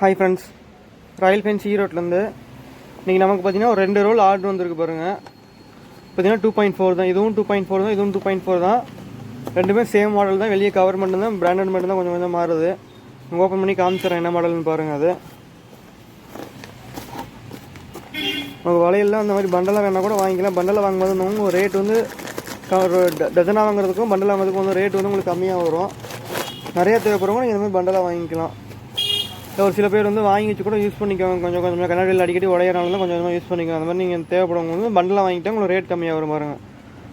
Hi friends Royal fence ஈரோட்லேருந்து இன்றைக்கி நமக்கு பார்த்தீங்கன்னா ஒரு ரெண்டு ரோல் ஆர்டர் வந்திருக்கு பாருங்கள் பார்த்தீங்கன்னா டூ பாயிண்ட் ஃபோர் தான். இதுவும் டூ பாயிண்ட் ஃபோர் தான் இதுவும் டூ பாயிண்ட் ஃபோர் தான். ரெண்டுமே சேம் மாடல் தான். வெளியே கவர் மட்டும் தான் பிராண்டட் மட்டும் தான் கொஞ்சம் கொஞ்சம் மாறுது. ஓப்பன் பண்ணி காமிச்சிடறேன் என்ன மாடல்னு பாருங்கள் அது. உங்கள் வலையெல்லாம் அந்த மாதிரி பண்டலாக வேணால் கூட வாங்கிக்கலாம். பண்டலாக வாங்கும்போது உங்கள் ரேட் வந்து ஒரு ட- டஜனாக வாங்குறதுக்கும் பண்டலாக வாங்குறதுக்கும் வந்து ரேட் வந்து உங்களுக்கு கம்மியாக வரும். நிறையா தேவைப்படுறவங்க நீங்கள் இந்த மாதிரி பண்டலாக வாங்கிக்கலாம். ஒரு சில பேர் வந்து வாங்கி வச்சு கூட யூஸ் பண்ணிக்கோங்க கொஞ்சம் கொஞ்சமாக கண்ணாடியில் அடிக்கடி உடையறனால தான் கொஞ்சம் கொஞ்சமாக யூஸ் பண்ணிக்கோங்க அந்த மாதிரி நீங்கள் தேவைப்படுறவங்க வந்து பண்டலாக வாங்கிட்டா உங்களுக்கு ரேட் கம்மியாக வரும் பாருங்க.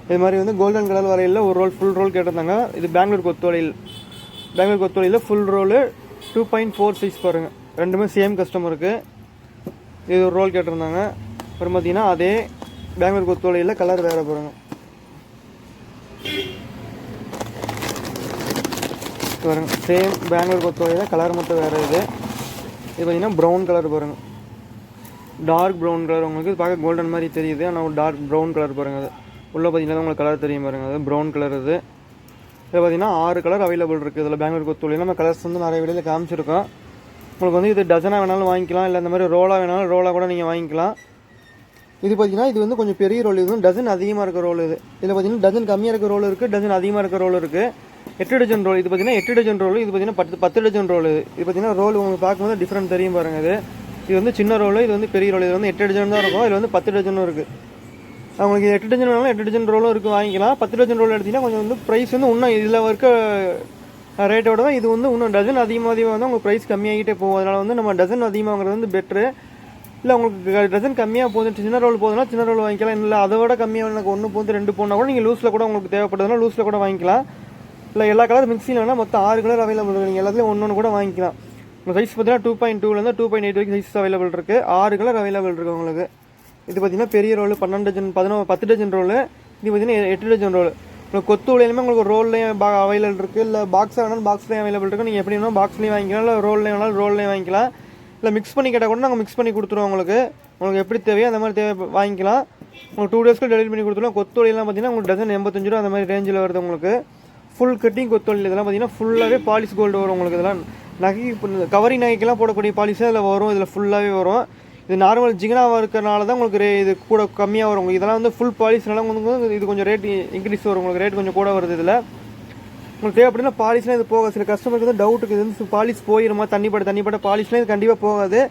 இது மாதிரி வந்து கோல்டன் கலர் வரையில் ஒரு ரோல் ஃபுல் ரோல் கேட்டிருந்தாங்க. இது பெங்களூர் கொத்தோலையில். Bangalore கொத்தோலையில் full roll two point four six பாருங்க. ரெண்டுமே சேம் கஸ்டமருக்கு இது ஒரு ரோல் கேட்டிருந்தாங்க. அப்புறம் பார்த்தீங்கன்னா அதே பெங்களூர் கொத்தோலையில் கலர் வேறு பாருங்க. பாருங்க. சேம் பெங்களூர் கொத்தோலையில் கலர் மட்டும் வேறு இது. இது பார்த்தீங்கன்னா ப்ரௌன் கலர் பாருங்கள் டார்க் ப்ரௌன் கலர் உங்களுக்கு இது பார்க்க கோல்டன் மாதிரி தெரியுது. ஆனால் ஒரு டார்க் ப்ரௌன் கலர் பாருங்கள் அது. உள்ளே பார்த்தீங்கன்னா உங்களுக்கு கலர் தெரியும் பாருங்கள் அது ப்ரௌன் கலர் இது. இதில் பார்த்தீங்கன்னா ஆறு கலர் அவைலபிள் இருக்குது இதில் பெங்களூர் கொத்தூலி நம்ம கலர்ஸ் வந்து நிறைய வெளியில் காமிச்சிருக்கோம். உங்களுக்கு வந்து இது டசனாக வேணாலும் வாங்கிக்கலாம். இல்லை இந்த மாதிரி ரோலாக வேணாலும் ரோலாக கூட நீங்கள் வாங்கிக்கலாம். இது பார்த்தீங்கன்னா இது வந்து கொஞ்சம் பெரிய ரோல் இது டசன் அதிகமாக இருக்க ரோல் இது. இதில் பார்த்தீங்கன்னா டசன் கம்மியாக இருக்க. ரோல் இருக்குது டசன் அதிகமாக இருக்க. ரோல் இருக்குது எட்டு டஜன் ரோல் இது பார்த்தீங்கன்னா எட்டு டஜன் ரோல் இது பார்த்தீங்கன்னா பத்து பத்து டஜன் ரோல் இது பார்த்தீங்கன்னா ரோல் உங்களுக்கு பார்க்கும்போது டிஃப்ரெண்ட் தெரியும் பாருங்க இது. இது வந்து சின்ன ரோல் இது வந்து பெரிய ரோல் இது வந்து எட்டு டஜன் தான் இருக்கும். இதில் வந்து பத்து டஜனும் இருக்குது உங்களுக்கு எட்டு டஜன் வேணாலும் எட்டு டஜன் ரோலும் இருக்குது வாங்கிக்கலாம். பத்து டஜன் ரோல் எடுத்தீங்கன்னா கொஞ்சம் வந்து ப்ரைஸ் வந்து இன்னும் இதில் இருக்க ரேட்டோட தான் இது வந்து இன்னும் டசன் அதிகமாக அதிகமாக வந்து உங்களுக்கு ப்ரைஸ் கம்மியாகிட்டே போகும். அதனால் வந்து நம்ம டசன் அதிகமாகிறது வந்து பெட்ரு இல்லை உங்களுக்கு டசன் கம்மியாக போகுது சின்ன ரோல் போகுதுன்னா சின்ன ரோல் வாங்கிக்கலாம். இல்லை அதை விட கம்மியாக எனக்கு ஒன்று போகுது ரெண்டு போனால் கூட நீங்கள் லூஸில் கூட உங்களுக்கு தேவைப்படுதுன்னா லூஸில் கூட வாங்கிக்கலாம். இல்லை எல்லா கலர் மிக்சியில் வேணால் மொத்தம் ஆறு கலர் அவைலபிள் இருக்குது நீங்கள் எல்லாத்துலேயும் ஒன்று ஒன்று கூட வாங்கிக்கலாம். உங்கள் சைஸ் பார்த்தீங்கன்னா டூ பாயிண்ட் டூலேருந்து டூ பாயிண்ட் எயிட் வரைக்கும் சைஸ் அவைலபிள் இருக்குது ஆறு கலர் அவைலபிள் இருக்குது உங்களுக்கு. இது பார்த்தீங்கன்னா பெரிய ரோல் பன்னெண்டு டஜன் பதினோ பத்து டஜன் ரோல் இது பார்த்தீங்கன்னா எட்டு டஜன் ரோல் உங்களுக்கு கொத்து உலையிலுமே உங்களுக்கு ரோல்லையும் பா அவைலபிள் இருக்குது இல்லை பாக்ஸாக வேணாலும் பாக்ஸ்லேயும் அவைலபிள் இருக்குது நீங்கள் எப்படி வேணாலும் பாக்ஸ்லேயும் வாங்கிக்கலாம். இல்லை ரோல்லையும் வேணாலும் ரோல்லையும் வாங்கிக்கலாம். இல்லை மிக்ஸ் பண்ணி கேட்டால் கூட நாங்கள் மிக்ஸ் பண்ணி கொடுத்துருவோம் உங்களுக்கு. உங்களுக்கு எப்படி தேவையோ அந்த மாதிரி தேவை வாங்கிக்கலாம். உங்களுக்கு டூ டேஸ்க்கு டெலிவரி பண்ணி கொடுத்துருவோம். கொத்து உலையெல்லாம் பார்த்தீங்கன்னா உங்களுக்கு டசன் எண்பத்தஞ்சு ரூபா அந்த மாதிரி ரேஞ்சில் வருது உங்களுக்கு. ஃபுல் கட்டிங் கொத்தொழில் இதெல்லாம் பார்த்தீங்கன்னா ஃபுல்லாகவே பாலிஷ் கோல்டு வரும் உங்களுக்கு. இதெல்லாம் நகை கவரிங் நகைக்கெல்லாம் போடக்கூடிய பாலிஷே இதில் வரும். இதில் ஃபுல்லாகவே வரும். இது நார்மல் ஜிகனாவாக இருக்கிறனால தான் உங்களுக்கு ரே இது கூட கம்மியாக வரும். உங்களுக்கு இதெல்லாம் வந்து ஃபுல் பாலிஷ்னால உங்களுக்கு இது கொஞ்சம் ரேட் இன்க்ரீஸ் வரும். உங்களுக்கு ரேட் கொஞ்சம் கூட வருது இதில். உங்களுக்கு அப்படின்னா பாலிஷ்லாம் இது போகாது. சில கஸ்டமருக்கு வந்து டவுட்டுக்கு இது வந்து பாலிஷ் போயிருமா? தண்ணி பட தண்ணி பட பாலிஷ்லாம் இது கண்டிப்பாக போகாது.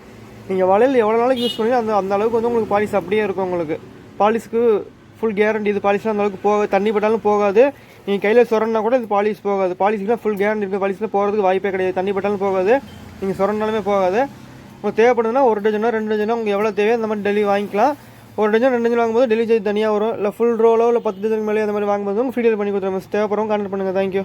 நீங்கள் வளையல் எவ்வளோ நாளைக்கு யூஸ் பண்ணி அந்த அந்த அளவுக்கு வந்து உங்களுக்கு பாலிஷ் அப்படியே இருக்கும் உங்களுக்கு. பாலிஷ்க்கு ஃபுல் கேரண்டி இது பாலிஷ்லாம் அந்த அளவுக்கு போக தண்ணி பட்டாலும் போகாது. நீங்கள் கையில் சொரன்னா கூட இது பாலிசி போகாது. பாலிசிலாம் ஃபுல் கேரண்டி இருக்குது பாலிஷ்லாம் போகிறதுக்கு வாய்ப்பே கிடையாது. தண்ணி பட்டாலும் போகாது. நீங்கள் சொரண்டாலுமே போகாது. உங்களுக்கு தேவைப்படுதுன்னா ஒரு டஜனோ ரெண்டு டஜனோ உங்களுக்கு எவ்வளோ தேவையோ அந்த மாதிரி டெலிவரி வாங்கிக்கலாம். ஒரு டஜன் ரெண்டு டஜன் வாங்கும்போது டெலிவரி சார்ஜ் தனியாக வரும். இல்லை ஃபுல் ரோலோ இல்லை பத்து டஜனுக்கு மேலே அந்த மாதிரி வாங்கும்போது ஃப்ரீ டெலிவரி பண்ணி கொடுத்துருவோம் தேவைப்படுறவங்க கான்டாக்ட் பண்ணுங்கள் தேங்க்யூ